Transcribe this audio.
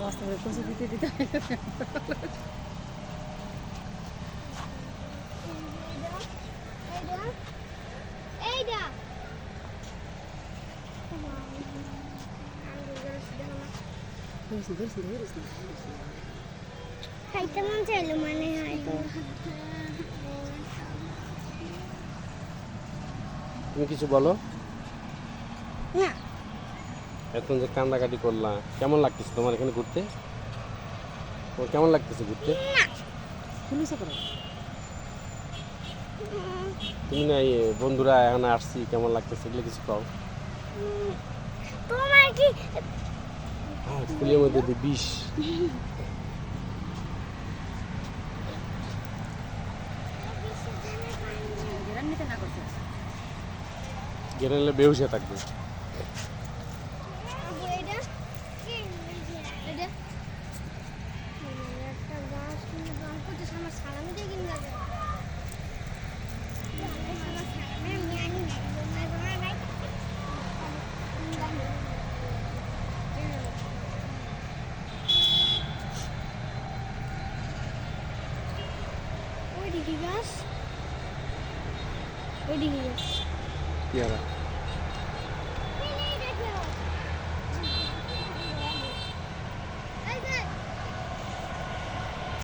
বাস্তবে কচু দিতে দিতে। খাইতে মন চাইলো মানে তুমি কিছু বলো না এখন যে কান্দাকাটি করলাম কেমন লাগতেছে তোমার এখানে ঘুরতে? তোমার কেমন লাগতেছে ঘুরতে? তুমি না এই বন্ধুরা এখন আসছি কেমন লাগতেছে এগুলো কিছু পাও তোমার কি ফুলের মধ্যে দিয়ে বিষ। নিলে বেহুশে থাকবে। গাছ ওইদিকে গাছ পেয়ারা